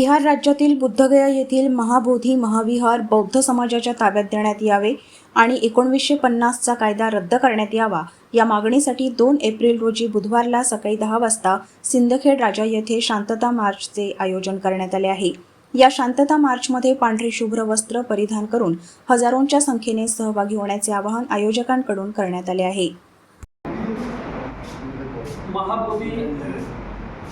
बिहार राज्यातील बुद्धगया येथील महाबोधी महाविहार बौद्ध समाजाच्या ताब्यात देण्यात यावे आणि एकोणवीसशे पन्नासचा कायदा रद्द करण्यात यावा. या मागणीसाठी दोन एप्रिल रोजी बुधवारला सकाळी दहा वाजता सिंदखेड राजा येथे शांतता मार्चचे आयोजन करण्यात आले आहे. या शांतता मार्चमध्ये पांढरी शुभ्र वस्त्र परिधान करून हजारोंच्या संख्येने सहभागी होण्याचे आवाहन आयोजकांकडून करण्यात आले आहे.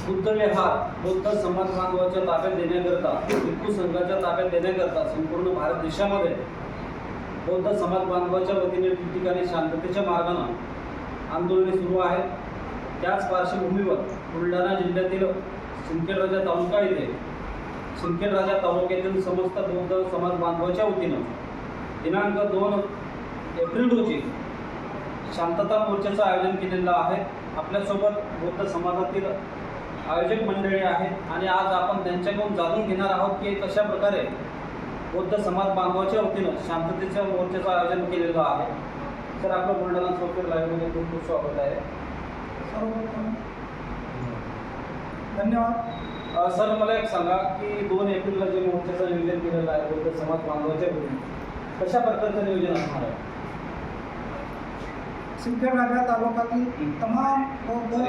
महाबोधी बुद्धविहार बौद्ध समाज बांधवाच्या ताब्यात देण्याकरता हिंदू संघाच्या ताब्यात देण्याकरता संपूर्ण भारत देशामध्ये बौद्ध समाज बांधवाच्या वतीने ठिकठिकाणी शांततेच्या मार्गानं आंदोलने सुरू आहेत. त्याच पार्श्वभूमीवर बुलढाणा जिल्ह्यातील सिंदखेडराजा तालुका येथे सिंदखेडराजा तालुक्यातील समस्त बौद्ध समाज बांधवाच्या वतीनं दिनांक दोन एप्रिल रोजी शांतता मोर्चाचं आयोजन केलेलं आहे. आपल्यासोबत बौद्ध समाजातील आयोजक मंडळी आहेत आणि आज आपण त्यांच्याकडून जाणून घेणार आहोत की कशा प्रकारे बौद्ध समाज बांधवाच्या वतीनं शांततेच्या मोर्चाचं आयोजन केलेलं आहे. तर आपलं बुलढाणा चौकीवर लाईव्हमध्ये खूप खूप स्वागत आहे. सर्वप्रथम धन्यवाद सर मला एक सांगा की दोन एप्रिलला जे मोर्चाचं नियोजन केलेलं आहे बौद्ध समाज बांधवाच्या वतीनं कशा प्रकारचं नियोजन असणार आहे? सिंदखेड राजा तालुक्यातील तमाम बौद्ध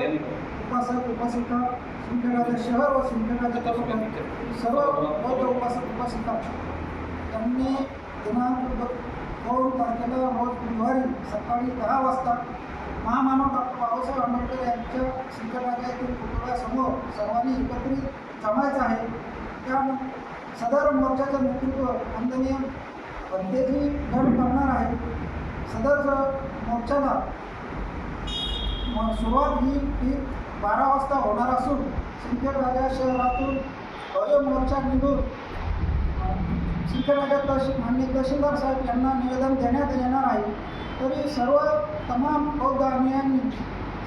उपासक उपासिका सिंदखेड शहर व सिंदखेड तालुक्यात सर्व बौद्ध उपासक उपासिका. त्यांनी दिनांक दोन तारखेला रोज बुधवारी सकाळी दहा वाजता महामानव डॉक्टर बाबासाहेब आंबेडकर यांच्या सिंदखेड राजा येथील पुतळ्यासमोर सर्वांनी एकत्रित जमायचं आहे. त्या सदर मोर्चाचं नेतृत्व वंदनीय पंतेजी घट करणार आहे. सदर मोर्चाला सुरुवात ही ही बारा वाजता होणार असून सिंदखेडराजा शहरातून भव्य मोर्चा निघून सिंदखेडराजा तहसील मान्य तहसीलदार साहेब यांना निवेदन देण्यात येणार आहे. तरी सर्व तमाम बौद्ध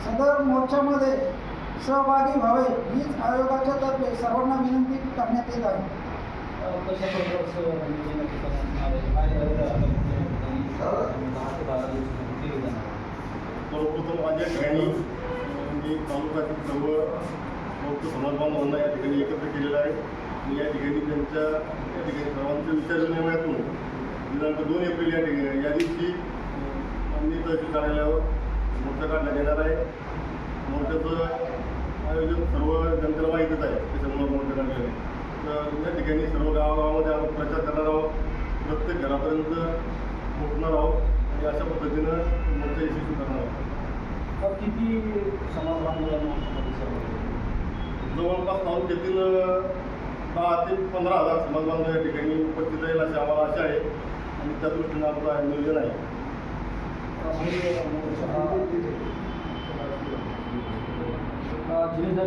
सदर मोर्चामध्ये सहभागी व्हावे हीच आयोगाच्या तर्फे सर्वांना विनंती करण्यात येत आहे. सर्वप्रथम माझ्या मी तालुक्यातील सर्व बौद्ध समाज बांधवांना या ठिकाणी एकत्र केलेलं आहे. आणि या ठिकाणी त्यांच्या या ठिकाणी सर्वांच्या विचारविनिमयातून दिनांक दोन एप्रिल या ठिकाणी या दिवशी आम्ही तहसील कार्यालयावर मोर्चा काढण्यात येणार आहे. मोर्चाचं आयोजन सर्व जनतेला माहीतच आहे त्याच्यामुळे मोर्चा काढलेला आहे तर या ठिकाणी सर्व गावागावामध्ये आपण प्रचार करणार आहोत. प्रत्येक घरापर्यंत पोहोचणार आहोत. आणि अशा पद्धतीनं मोर्चा यशस्वी करणार आहोत. तर किती समाज? जवळपास तालुक्यातील दहा ते पंधरा हजार समाज बांधव या ठिकाणी उपस्थित राहील अशी आम्हाला आशा आहे आणि त्या दृष्टीनं आमचं नियोजन आहे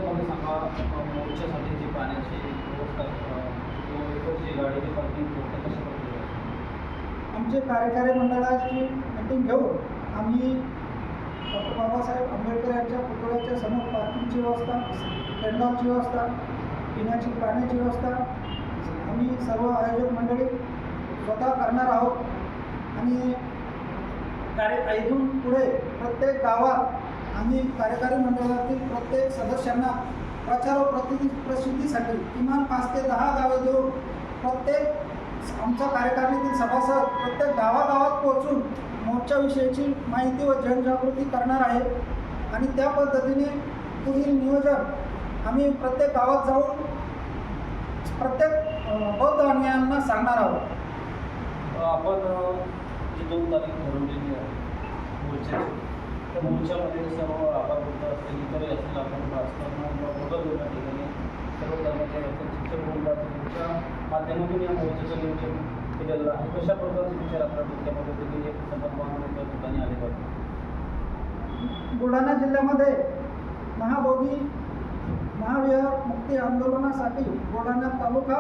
मला सांगा मोर्चासाठी जी पाण्याची व्यवस्था गाडीची पार्किंग? आमचे कार्यकारी मंडळाची मीटिंग घेऊन आम्ही डॉक्टर बाबासाहेब आंबेडकर यांच्या पुतळ्याच्या समोर पार्किंगची व्यवस्था टेंडॉलची व्यवस्था पिण्याची पाण्याची व्यवस्था. आम्ही सर्व आयोजक मंडळी स्वतः करणार आहोत. आणि कार्य इथून पुढे प्रत्येक गावात आम्ही कार्यकारी मंडळातील प्रत्येक सदस्यांना प्रचार व प्रति प्रसिद्धीसाठी किमान पाच ते दहा गावे देऊन प्रत्येक आमच्या कार्यकारिणीतील सभासद प्रत्येक गावागावात पोहोचून मोर्चाविषयीची माहिती व जनजागृती करणार आहे. आणि त्या पद्धतीने पुढील नियोजन आम्ही प्रत्येक गावात जाऊन प्रत्येक बौद्ध अनुयायांना सांगणार आहोत. आपण जी दोन तारीख ठरवलेली आहे मोर्चाची त्या मोर्चामध्ये सर्व आपण असतील इतरही असतील आपण राजकारण मोठं दोन या ठिकाणी सर्व धर्माच्या लोकांचे शिक्षण मंडळाच्या माध्यमातून या मोर्चाचं नियोजन केलेलं आहे कशा प्रकारचे विचार आपल्या डोक्यामध्ये होते की एक समाज त्या ठिकाणी आले पाहिजे बुलढाणा जिल्ह्यामध्ये महाबोधी महाविहार मुक्ती आंदोलनासाठी बुलढाणा तालुका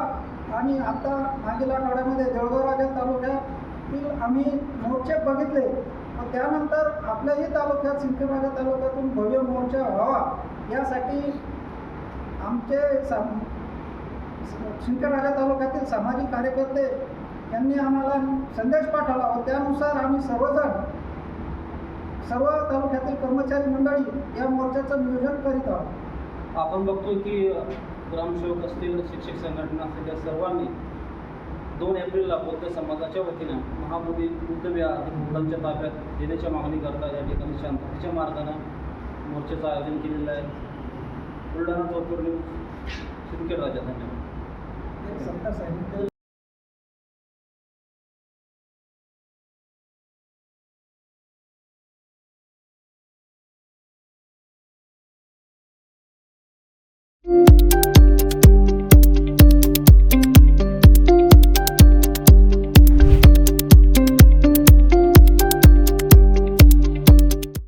आणि आता मागील आठवड्यामध्ये देवळगावराजा तालुक्यातील आम्ही मोर्चे बघितले. व त्यानंतर आपल्याही तालुक्यात सिंदखेड तालुक्यातून भव्य मोर्चा व्हावा यासाठी आमचे साम राजा तालुक्यातील सामाजिक कार्यकर्ते यांनी आम्हाला संदेश पाठवला व त्यानुसार आम्ही सर्वजण सर्व तालुक्यातील कर्मचारी मंडळी या मोर्चाचं नियोजन करीत आहोत. आपण बघतो की ग्रामसेवक असतील शिक्षक संघटना असतील त्या सर्वांनी दोन एप्रिलला बौद्ध समाजाच्या वतीनं महाबोधी बुद्ध विहार हे बुद्धांच्या ताब्यात देण्याच्या मागणीकरता या ठिकाणी शांततेच्या मार्गानं मोर्चाचं आयोजन केलेलं आहे. बुलढाणा चौथर न्यूज सिंदखेड राजा धन्यवाद. presentarse